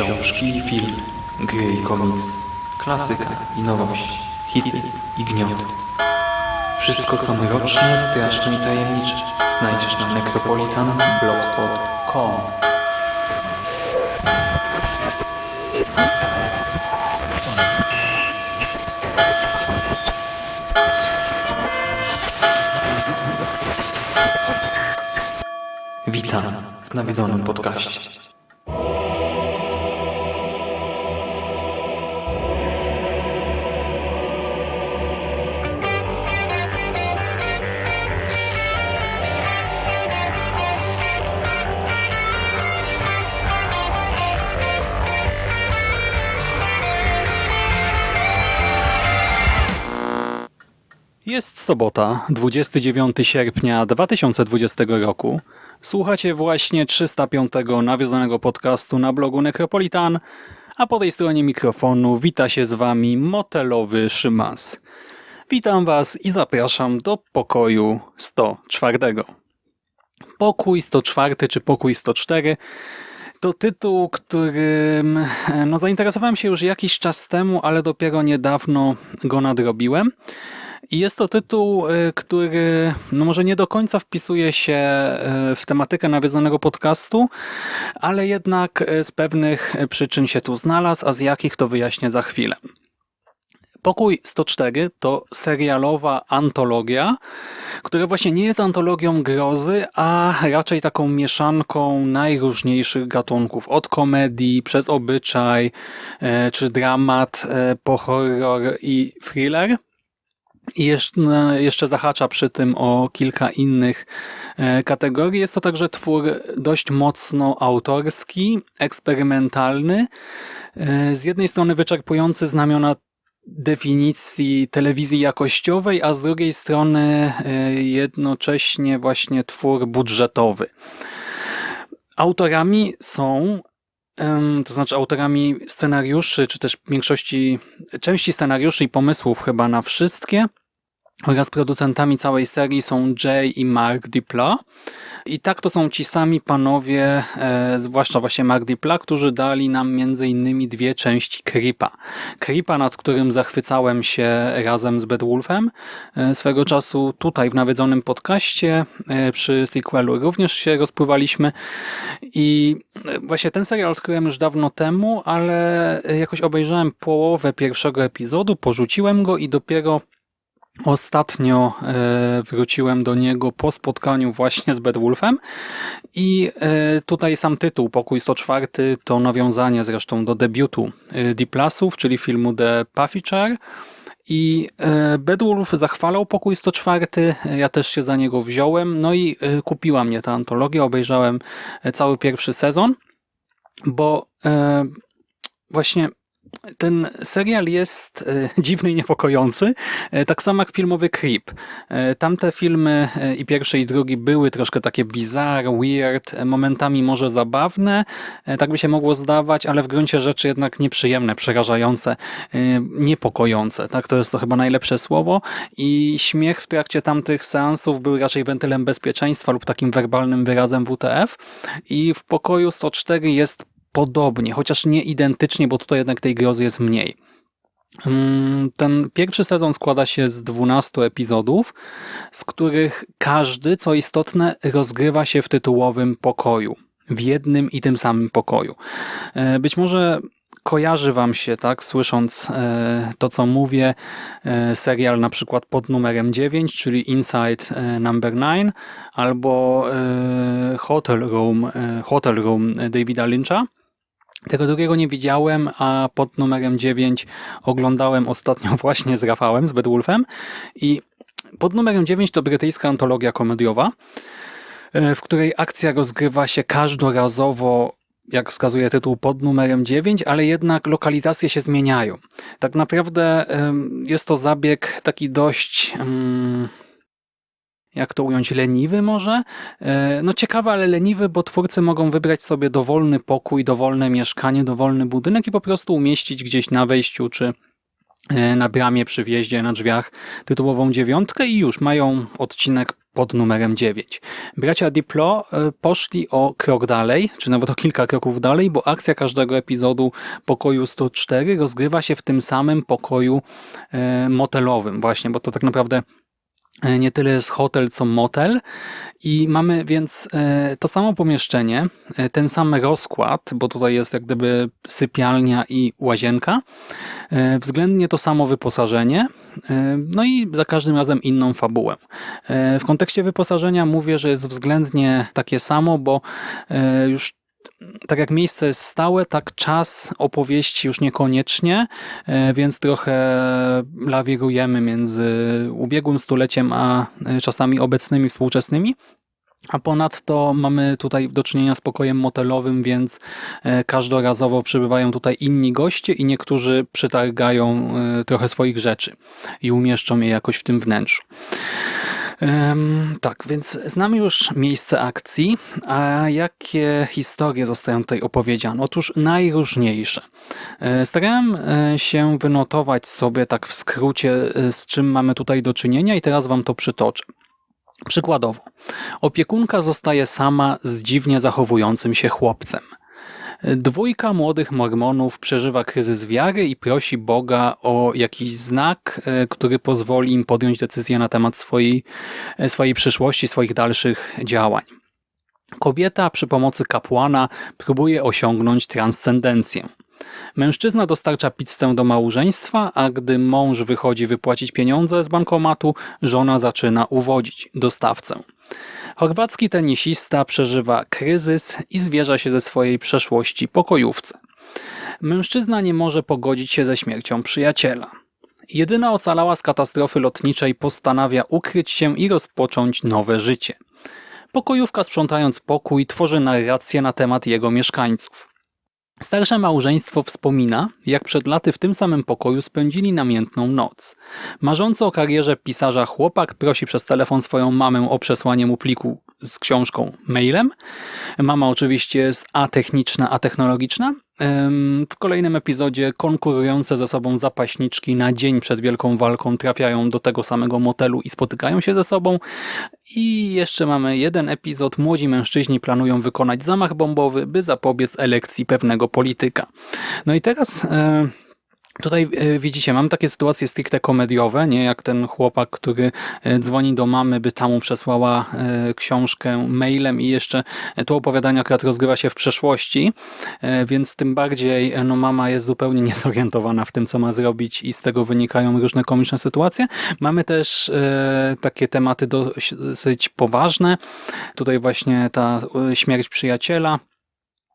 Książki i film, gry i komiks, klasyka i nowość, hity i gnioty. Wszystko co mroczne, straszne i tajemnicze znajdziesz na necropolitanblogspot.com Witam w nawiedzonym podcaście. Jest sobota, 29 sierpnia 2020 roku. Słuchacie właśnie 305 nawiązanego podcastu na blogu Necropolitan, a po tej stronie mikrofonu wita się z wami motelowy Szymas. Witam was i zapraszam do pokoju 104. Pokój 104 czy pokój 104 to tytuł, którym no, zainteresowałem się już jakiś czas temu, ale dopiero niedawno go nadrobiłem. I jest to tytuł, y, który no może nie do końca wpisuje się y, w tematykę nawiązanego podcastu, ale jednak y, z pewnych przyczyn się tu znalazł, a z jakich to wyjaśnię za chwilę. Pokój 104 to serialowa antologia, która właśnie nie jest antologią grozy, a raczej taką mieszanką najróżniejszych gatunków. Od komedii, przez obyczaj, czy dramat, po horror i thriller. I jeszcze, zahacza przy tym o kilka innych e, kategorii. Jest to także twór dość mocno autorski, eksperymentalny. E, Z jednej strony wyczerpujący znamiona definicji telewizji jakościowej, a z drugiej strony e, jednocześnie właśnie twór budżetowy. Autorami są to znaczy autorami scenariuszy, czy też większości, części scenariuszy i pomysłów chyba na wszystkie oraz producentami całej serii są Jay i Mark Dipla. I tak to są ci sami panowie, e, zwłaszcza właśnie Mark Dipla, którzy dali nam między innymi dwie części Creepa. Creepa, nad którym zachwycałem się razem z Bedwulfem. E, swego czasu tutaj w nawiedzonym podcaście e, przy sequelu również się rozpływaliśmy i e, właśnie ten serial odkryłem już dawno temu, ale jakoś obejrzałem połowę pierwszego epizodu, porzuciłem go i dopiero Ostatnio e, wróciłem do niego po spotkaniu właśnie z Bedwulfem i e, tutaj sam tytuł Pokój 104 to nawiązanie zresztą do debiutu e, Diplasów, czyli filmu The Puffy i Bedwulf zachwalał Pokój 104, ja też się za niego wziąłem, no i kupiła mnie ta antologia, obejrzałem cały pierwszy sezon, bo właśnie ten serial jest e, dziwny i niepokojący, e, tak samo jak filmowy Creep. E, Tamte filmy i pierwszy i drugi były troszkę takie bizarre, weird, momentami może zabawne, tak by się mogło zdawać, ale w gruncie rzeczy jednak nieprzyjemne, przerażające, niepokojące. Tak, to jest to chyba najlepsze słowo i śmiech w trakcie tamtych seansów był raczej wentylem bezpieczeństwa lub takim werbalnym wyrazem WTF i w pokoju 104 jest podobnie, chociaż nie identycznie, bo tutaj jednak tej grozy jest mniej. Mm, Ten pierwszy sezon składa się z 12 epizodów, z których każdy, co istotne, rozgrywa się w tytułowym pokoju. W jednym i tym samym pokoju. E, Być może kojarzy wam się, tak, słysząc e, to, co mówię, e, serial na przykład pod numerem 9, czyli Inside Number 9, albo Hotel Room, Hotel Room Davida Lyncha. Tego drugiego nie widziałem, a pod numerem 9 oglądałem ostatnio właśnie z Rafałem, z Bedwulfem. I pod numerem 9 to brytyjska antologia komediowa, e, w której akcja rozgrywa się każdorazowo, jak wskazuje tytuł, pod numerem 9, ale jednak lokalizacje się zmieniają. Tak naprawdę jest to zabieg taki dość... jak to ująć, leniwy może? E, No ciekawe, ale leniwy, bo twórcy mogą wybrać sobie dowolny pokój, dowolne mieszkanie, dowolny budynek i po prostu umieścić gdzieś na wejściu czy e, na bramie przy wjeździe na drzwiach tytułową dziewiątkę i już mają odcinek pod numerem 9. Bracia Diplo e, poszli o krok dalej, czy nawet o kilka kroków dalej, bo akcja każdego epizodu pokoju 104 rozgrywa się w tym samym pokoju motelowym właśnie, bo to tak naprawdę nie tyle jest hotel, co motel. I mamy więc e, to samo pomieszczenie, e, ten sam rozkład, bo tutaj jest jak gdyby sypialnia i łazienka, e, względnie to samo wyposażenie, e, no i za każdym razem inną fabułę. E, W kontekście wyposażenia mówię, że jest względnie takie samo, bo e, już tak jak miejsce jest stałe, tak czas opowieści już niekoniecznie, e, więc trochę lawirujemy między ubiegłym stuleciem a e, czasami obecnymi, współczesnymi. A ponadto mamy tutaj do czynienia z pokojem motelowym, więc e, każdorazowo przybywają tutaj inni goście i niektórzy przytargają trochę swoich rzeczy i umieszczą je jakoś w tym wnętrzu. Em, tak, więc znamy już miejsce akcji, a jakie historie zostają tutaj opowiedziane? Otóż najróżniejsze. E, Starałem e, się wynotować sobie tak w skrócie, e, z czym mamy tutaj do czynienia i teraz wam to przytoczę. Przykładowo, opiekunka zostaje sama z dziwnie zachowującym się chłopcem. Dwójka młodych mormonów przeżywa kryzys wiary i prosi Boga o jakiś znak, e, który pozwoli im podjąć decyzję na temat swojej, e, swojej przyszłości, swoich dalszych działań. Kobieta przy pomocy kapłana próbuje osiągnąć transcendencję. Mężczyzna dostarcza pizzę do małżeństwa, a gdy mąż wychodzi wypłacić pieniądze z bankomatu, żona zaczyna uwodzić dostawcę. Chorwacki tenisista przeżywa kryzys i zwierza się ze swojej przeszłości pokojówce. Mężczyzna nie może pogodzić się ze śmiercią przyjaciela. Jedyna ocalała z katastrofy lotniczej postanawia ukryć się i rozpocząć nowe życie. Pokojówka sprzątając pokój tworzy narrację na temat jego mieszkańców. Starsze małżeństwo wspomina, jak przed laty w tym samym pokoju spędzili namiętną noc. Marzący o karierze pisarza chłopak prosi przez telefon swoją mamę o przesłanie mu pliku z książką mailem. Mama oczywiście jest atechniczna, atechnologiczna. W kolejnym epizodzie konkurujące ze sobą zapaśniczki na dzień przed wielką walką trafiają do tego samego motelu i spotykają się ze sobą. I jeszcze mamy jeden epizod. Młodzi mężczyźni planują wykonać zamach bombowy, by zapobiec elekcji pewnego polityka. No i teraz... e, Tutaj e, widzicie, mam takie sytuacje stricte komediowe, nie jak ten chłopak, który e, dzwoni do mamy, by ta mu przesłała e, książkę mailem i jeszcze to opowiadanie akurat rozgrywa się w przeszłości, więc tym bardziej no, mama jest zupełnie niezorientowana w tym, co ma zrobić i z tego wynikają różne komiczne sytuacje. Mamy też takie tematy dosyć poważne. Tutaj właśnie ta śmierć przyjaciela,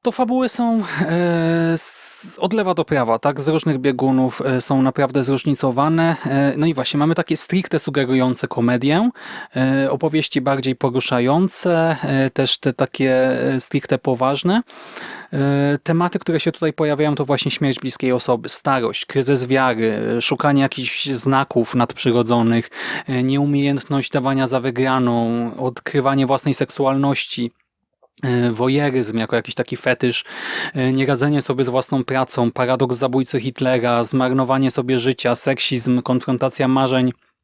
to fabuły są e, z, od lewa do prawa, tak? Z różnych biegunów e, są naprawdę zróżnicowane. E, no i właśnie, mamy takie stricte sugerujące komedię, opowieści bardziej poruszające, też te takie stricte poważne. Tematy, które się tutaj pojawiają, to właśnie śmierć bliskiej osoby, starość, kryzys wiary, szukanie jakichś znaków nadprzyrodzonych, nieumiejętność dawania za wygraną, odkrywanie własnej seksualności wojeryzm jako jakiś taki fetysz, e, nieradzenie sobie z własną pracą, paradoks zabójcy Hitlera, zmarnowanie sobie życia, seksizm, konfrontacja marzeń. e,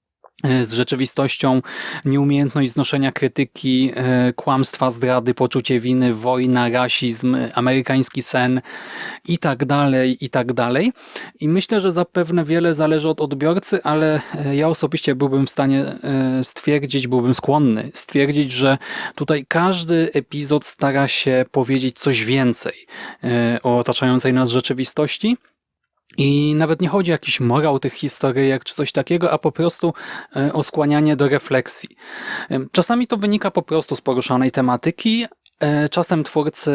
z rzeczywistością, nieumiejętność znoszenia krytyki, e, kłamstwa, zdrady, poczucie winy, wojna, rasizm, e, amerykański sen i tak dalej, i tak dalej. I myślę, że zapewne wiele zależy od odbiorcy, ale e, ja osobiście byłbym w stanie e, stwierdzić, byłbym skłonny stwierdzić, że tutaj każdy epizod stara się powiedzieć coś więcej e, o otaczającej nas rzeczywistości. I nawet nie chodzi o jakiś morał tych historyjek czy coś takiego, a po prostu e, o skłanianie do refleksji. E, Czasami to wynika po prostu z poruszanej tematyki, e, czasem twórcy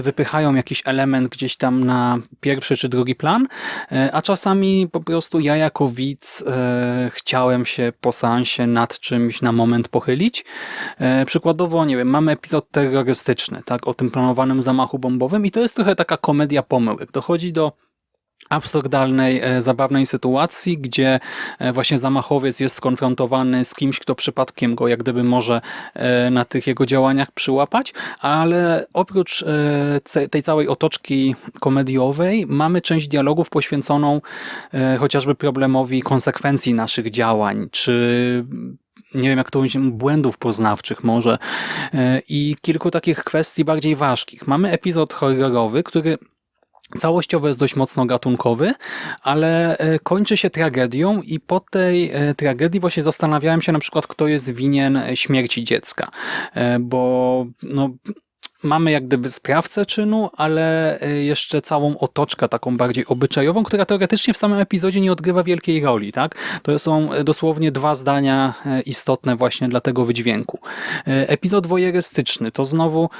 wypychają jakiś element gdzieś tam na pierwszy czy drugi plan, a czasami po prostu ja jako widz chciałem się po seansie nad czymś na moment pochylić. Przykładowo, nie wiem, mamy epizod terrorystyczny, tak, o tym planowanym zamachu bombowym i to jest trochę taka komedia pomyłek. Dochodzi do absurdalnej, e, zabawnej sytuacji, gdzie e, właśnie zamachowiec jest skonfrontowany z kimś, kto przypadkiem go jak gdyby może e, na tych jego działaniach przyłapać, ale oprócz tej całej otoczki komediowej mamy część dialogów poświęconą chociażby problemowi konsekwencji naszych działań, czy nie wiem jak to powiedzieć, błędów poznawczych może i kilku takich kwestii bardziej ważkich. Mamy epizod horrorowy, który Całościowo jest dość mocno gatunkowy, ale e, kończy się tragedią i po tej e, tragedii właśnie zastanawiałem się na przykład, kto jest winien śmierci dziecka, E, bo no, mamy jak gdyby sprawcę czynu, ale e, jeszcze całą otoczkę taką bardziej obyczajową, która teoretycznie w samym epizodzie nie odgrywa wielkiej roli. Tak? To są e, dosłownie dwa zdania e, istotne właśnie dla tego wydźwięku. E, Epizod wojerystyczny to znowu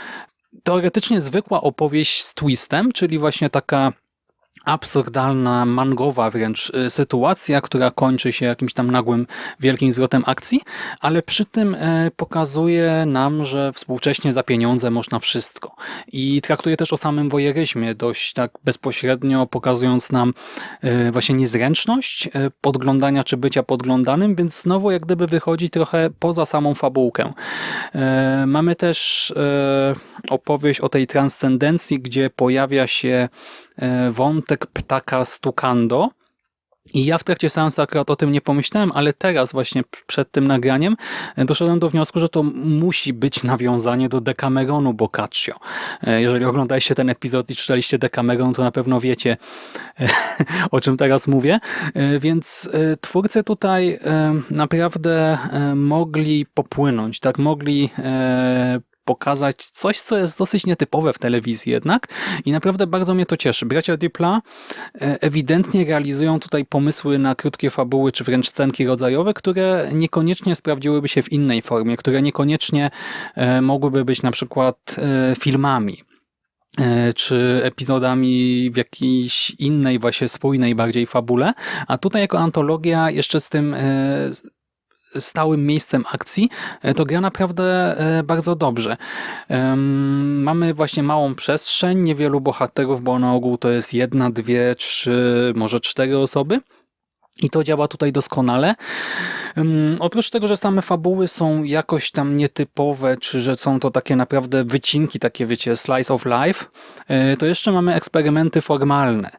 teoretycznie zwykła opowieść z twistem, czyli właśnie taka absurdalna, mangowa wręcz y, sytuacja, która kończy się jakimś tam nagłym, wielkim zwrotem akcji, ale przy tym e, pokazuje nam, że współcześnie za pieniądze można wszystko. I traktuje też o samym wojeryzmie dość tak bezpośrednio, pokazując nam e, właśnie niezręczność e, podglądania czy bycia podglądanym, więc znowu jak gdyby wychodzi trochę poza samą fabułkę. Mamy też opowieść o tej transcendencji, gdzie pojawia się wątek ptaka stukando. I ja w trakcie seansu akurat o tym nie pomyślałem, ale teraz właśnie przed tym nagraniem e, doszedłem do wniosku, że to musi być nawiązanie do Decameronu Boccaccio. E, Jeżeli oglądaliście ten epizod i czytaliście Decameron, to na pewno wiecie, e, o czym teraz mówię. E, Więc e, twórcy tutaj e, naprawdę e, mogli popłynąć, tak mogli e, pokazać coś, co jest dosyć nietypowe w telewizji jednak i naprawdę bardzo mnie to cieszy. Bracia Dupla e, ewidentnie realizują tutaj pomysły na krótkie fabuły, czy wręcz scenki rodzajowe, które niekoniecznie sprawdziłyby się w innej formie, które niekoniecznie e, mogłyby być na przykład e, filmami czy epizodami w jakiejś innej właśnie spójnej bardziej fabule, a tutaj jako antologia jeszcze z tym stałym miejscem akcji, e, to gra naprawdę e, bardzo dobrze. Mamy właśnie małą przestrzeń, niewielu bohaterów, bo na ogół to jest jedna, dwie, trzy, może cztery osoby. I to działa tutaj doskonale. Oprócz tego, że same fabuły są jakoś tam nietypowe, czy że są to takie naprawdę wycinki, takie wiecie, slice of life, y, to jeszcze mamy eksperymenty formalne.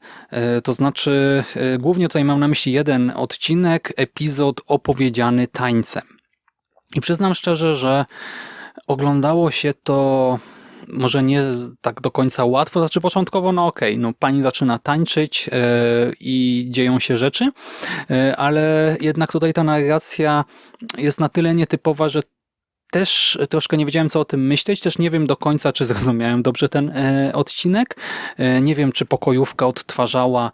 Y, To znaczy, y, głównie tutaj mam na myśli jeden odcinek, epizod opowiedziany tańcem. I przyznam szczerze, że oglądało się to może nie tak do końca łatwo, znaczy początkowo, no okej, no pani zaczyna tańczyć e, i dzieją się rzeczy, e, ale jednak tutaj ta narracja jest na tyle nietypowa, że też troszkę nie wiedziałem, co o tym myśleć. Też nie wiem do końca, czy zrozumiałem dobrze ten e, odcinek. E, nie wiem, czy pokojówka odtwarzała,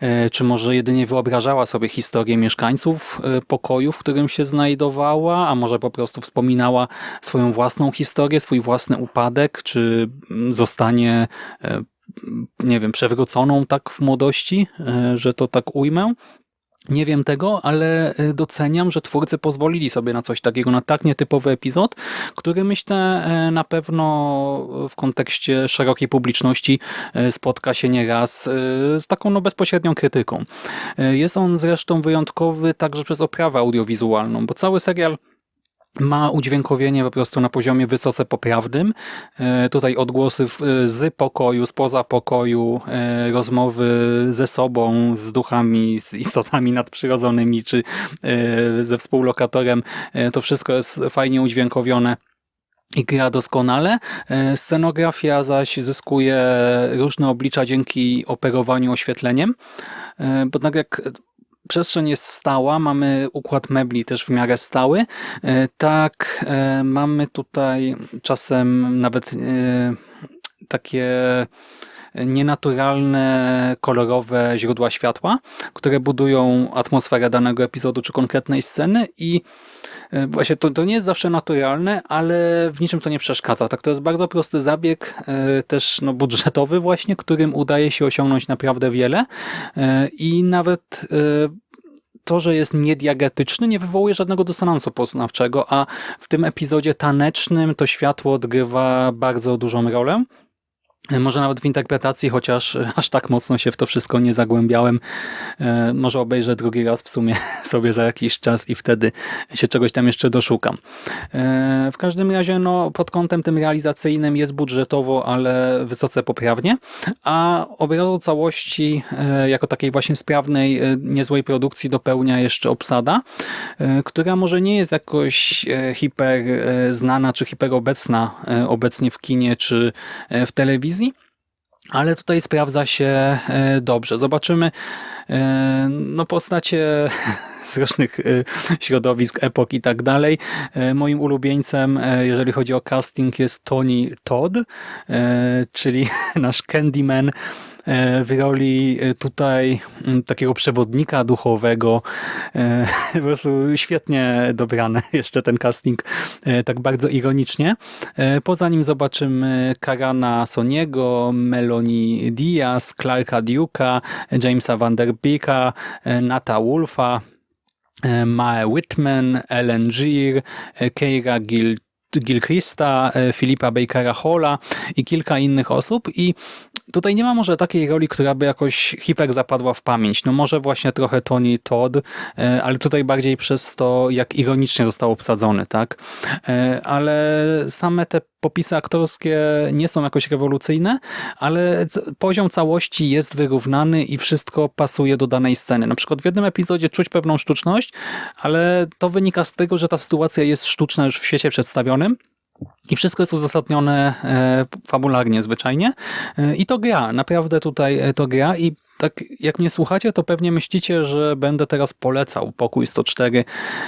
e, czy może jedynie wyobrażała sobie historię mieszkańców e, pokoju, w którym się znajdowała, a może po prostu wspominała swoją własną historię, swój własny upadek, czy mm, zostanie, e, nie wiem, przewróconą tak w młodości, e, że to tak ujmę. Nie wiem tego, ale y, doceniam, że twórcy pozwolili sobie na coś takiego, na tak nietypowy epizod, który myślę e, na pewno w kontekście szerokiej publiczności e, spotka się nieraz e, z taką no, bezpośrednią krytyką. Jest on zresztą wyjątkowy także przez oprawę audiowizualną, bo cały serial ma udźwiękowienie po prostu na poziomie wysoce poprawnym. E, Tutaj odgłosy e, z pokoju, spoza pokoju, e, rozmowy ze sobą, z duchami, z istotami nadprzyrodzonymi, czy ze współlokatorem. To wszystko jest fajnie udźwiękowione i gra doskonale. Scenografia zaś zyskuje różne oblicza dzięki operowaniu oświetleniem, bo tak jak przestrzeń jest stała, mamy układ mebli też w miarę stały, e, tak e, mamy tutaj czasem nawet e, takie nienaturalne, kolorowe źródła światła, które budują atmosferę danego epizodu czy konkretnej sceny i e, właśnie to, to nie jest zawsze naturalne, ale w niczym to nie przeszkadza. Tak, to jest bardzo prosty zabieg, e, też no, budżetowy właśnie, którym udaje się osiągnąć naprawdę wiele e, i nawet to, że jest niediagetyczny, nie wywołuje żadnego dysonansu poznawczego, a w tym epizodzie tanecznym to światło odgrywa bardzo dużą rolę. Może nawet w interpretacji, chociaż e, aż tak mocno się w to wszystko nie zagłębiałem. E, Może obejrzę drugi raz w sumie sobie za jakiś czas i wtedy się czegoś tam jeszcze doszukam. E, W każdym razie no, pod kątem tym realizacyjnym jest budżetowo, ale wysoce poprawnie, a obrazą całości e, jako takiej właśnie sprawnej, e, niezłej produkcji dopełnia jeszcze obsada, e, która może nie jest jakoś e, hiper e, znana czy hiperobecna e, obecnie w kinie czy e, w telewizji, ale tutaj sprawdza się e, dobrze. Zobaczymy e, no, postacie z różnych e, środowisk, epok i tak dalej. Moim ulubieńcem, jeżeli chodzi o casting, jest Tony Todd, czyli nasz Candyman w roli e, tutaj takiego przewodnika duchowego. E, Po prostu świetnie dobrany jeszcze ten casting, e, tak bardzo ironicznie. E, Poza nim zobaczymy Karana Soniego, Melanie Diaz, Clarka Duke'a, Jamesa Van Der Beeka, e, Nata Wolfa, e, Mae Whitman, Ellen e, Keira Gil Gilchrista, e, Filipa Bakera Halla i kilka innych osób i tutaj nie ma może takiej roli, która by jakoś hiper zapadła w pamięć. No może właśnie trochę Tony Todd, e, ale tutaj bardziej przez to, jak ironicznie został obsadzony, tak? E, Ale same te popisy aktorskie nie są jakoś rewolucyjne, ale poziom całości jest wyrównany i wszystko pasuje do danej sceny. Na przykład w jednym epizodzie czuć pewną sztuczność, ale to wynika z tego, że ta sytuacja jest sztuczna już w świecie przedstawionym, i wszystko jest uzasadnione e, fabularnie, zwyczajnie. E, I to gra, naprawdę tutaj e, to gra. I tak jak mnie słuchacie, to pewnie myślicie, że będę teraz polecał pokój 104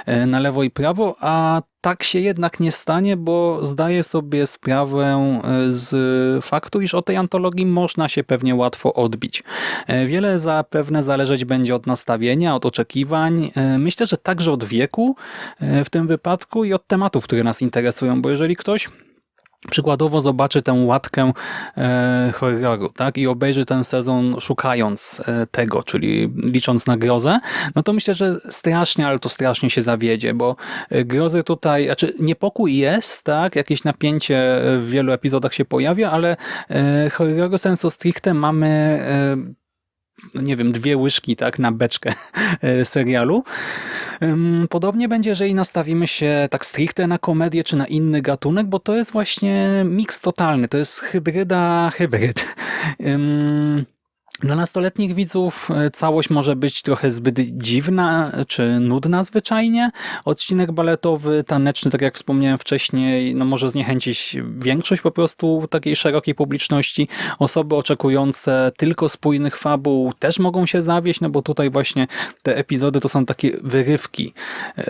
e, na lewo i prawo, a tak się jednak nie stanie, bo zdaję sobie sprawę e, z faktu, iż od tej antologii można się pewnie łatwo odbić. E, Wiele zapewne zależeć będzie od nastawienia, od oczekiwań. Myślę, że także od wieku w tym wypadku i od tematów, które nas interesują, bo jeżeli ktoś przykładowo zobaczy tę łatkę e, horroru tak? i obejrzy ten sezon szukając e, tego, czyli licząc na grozę, no to myślę, że strasznie, ale to strasznie się zawiedzie, bo e, grozy tutaj, znaczy niepokój jest, tak? jakieś napięcie w wielu epizodach się pojawia, ale e, horroru sensu stricte mamy e, nie wiem, dwie łyżki tak, na beczkę e, serialu. Podobnie będzie, jeżeli nastawimy się tak stricte na komedię czy na inny gatunek, bo to jest właśnie miks totalny, to jest hybryda hybryd. Dla nastoletnich widzów e, całość może być trochę zbyt dziwna czy nudna zwyczajnie. Odcinek baletowy, taneczny, tak jak wspomniałem wcześniej, no może zniechęcić większość po prostu takiej szerokiej publiczności. Osoby oczekujące tylko spójnych fabuł też mogą się zawieść, no bo tutaj właśnie te epizody to są takie wyrywki e,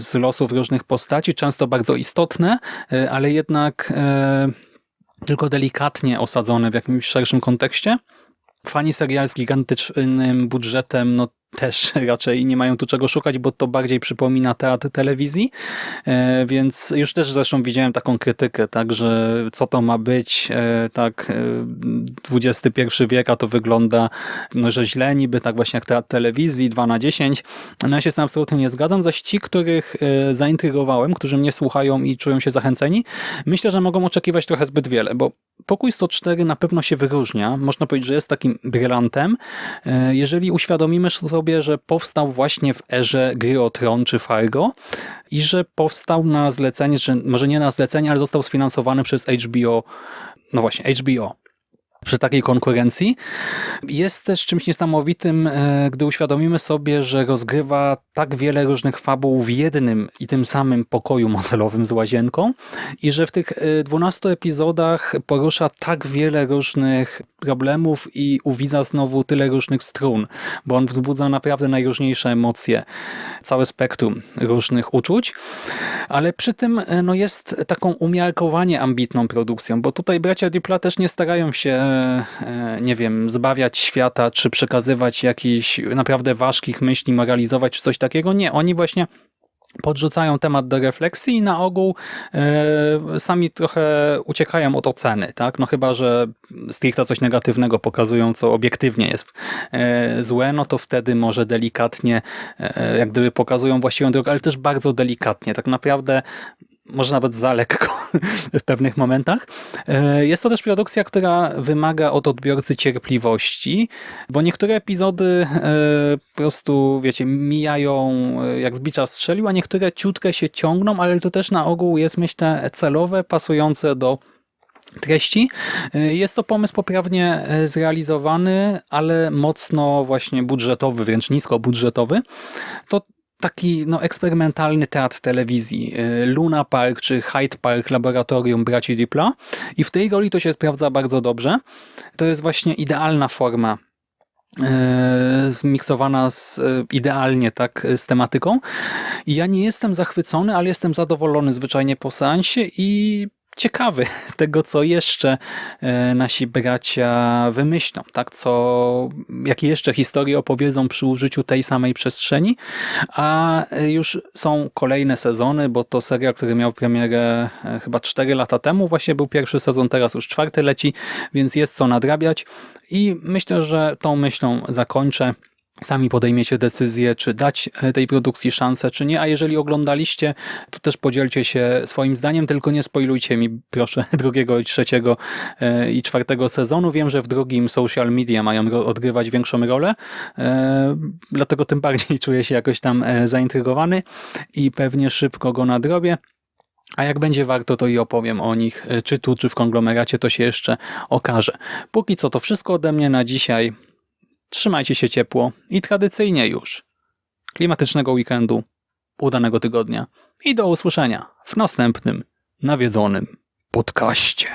z losów różnych postaci, często bardzo istotne, e, ale jednak e, tylko delikatnie osadzone w jakimś szerszym kontekście. Fani serial z gigantycznym budżetem, no też raczej nie mają tu czego szukać, bo to bardziej przypomina teatr telewizji, e, więc już też zresztą widziałem taką krytykę, tak, że co to ma być, e, tak, e, XXI wiek, a to wygląda, no, że źle niby, tak właśnie jak teatr telewizji, 2 na 10, no ja się z tym absolutnie nie zgadzam, zaś ci, których e, zaintrygowałem, którzy mnie słuchają i czują się zachęceni, myślę, że mogą oczekiwać trochę zbyt wiele, bo Pokój 104 na pewno się wyróżnia. Można powiedzieć, że jest takim brylantem. E, Jeżeli uświadomimy sobie, że powstał właśnie w erze gry o Tron czy Fargo i że powstał na zlecenie, czy może nie na zlecenie, ale został sfinansowany przez HBO, no właśnie, HBO przy takiej konkurencji. Jest też czymś niesamowitym, e, gdy uświadomimy sobie, że rozgrywa tak wiele różnych fabuł w jednym i tym samym pokoju modelowym z łazienką i że w tych e, 12 epizodach porusza tak wiele różnych problemów i uwidza znowu tyle różnych strun, bo on wzbudza naprawdę najróżniejsze emocje, całe spektrum różnych uczuć, ale przy tym e, no, jest taką umiarkowanie ambitną produkcją, bo tutaj bracia Dupla też nie starają się, e, e, nie wiem, zbawiać świata, czy przekazywać jakichś naprawdę ważkich myśli, moralizować, czy coś takiego. Nie, oni właśnie podrzucają temat do refleksji i na ogół e, sami trochę uciekają od oceny, tak? No chyba, że stricte coś negatywnego pokazują, co obiektywnie jest e, złe, no to wtedy może delikatnie, e, jak gdyby pokazują właściwą drogę, ale też bardzo delikatnie. Tak naprawdę może nawet za lekko w pewnych momentach. E, Jest to też produkcja, która wymaga od odbiorcy cierpliwości, bo niektóre epizody e, po prostu, wiecie, mijają e, jak z bicza strzelił, a niektóre ciutkę się ciągną, ale to też na ogół jest, myślę, celowe, pasujące do treści. Jest to pomysł poprawnie zrealizowany, ale mocno właśnie budżetowy, wręcz niskobudżetowy. To taki no, eksperymentalny teatr telewizji. y, Luna Park czy Hyde Park Laboratorium Braci Dipla i w tej roli to się sprawdza bardzo dobrze. To jest właśnie idealna forma e, zmiksowana z, e, idealnie tak z tematyką. I ja nie jestem zachwycony, ale jestem zadowolony zwyczajnie po seansie i ciekawy tego, co jeszcze e, nasi bracia wymyślą, tak? Co, jakie jeszcze historie opowiedzą przy użyciu tej samej przestrzeni, a e, już są kolejne sezony, bo to serial, który miał premierę e, chyba 4 lata temu, właśnie był pierwszy sezon, teraz już czwarty leci, więc jest co nadrabiać i myślę, że tą myślą zakończę. Sami podejmiecie decyzję, czy dać e, tej produkcji szansę, czy nie. A jeżeli oglądaliście, to też podzielcie się swoim zdaniem, tylko nie spoilujcie mi, proszę, drugiego, i trzeciego e, i czwartego sezonu. Wiem, że w drugim social media mają odgrywać większą rolę, e, dlatego tym bardziej czuję się jakoś tam zaintrygowany i pewnie szybko go nadrobię. A jak będzie warto, to i opowiem o nich, czy tu, czy w konglomeracie, to się jeszcze okaże. Póki co to wszystko ode mnie na dzisiaj. Trzymajcie się ciepło i tradycyjnie już. Klimatycznego weekendu, udanego tygodnia i do usłyszenia w następnym nawiedzonym podcaście.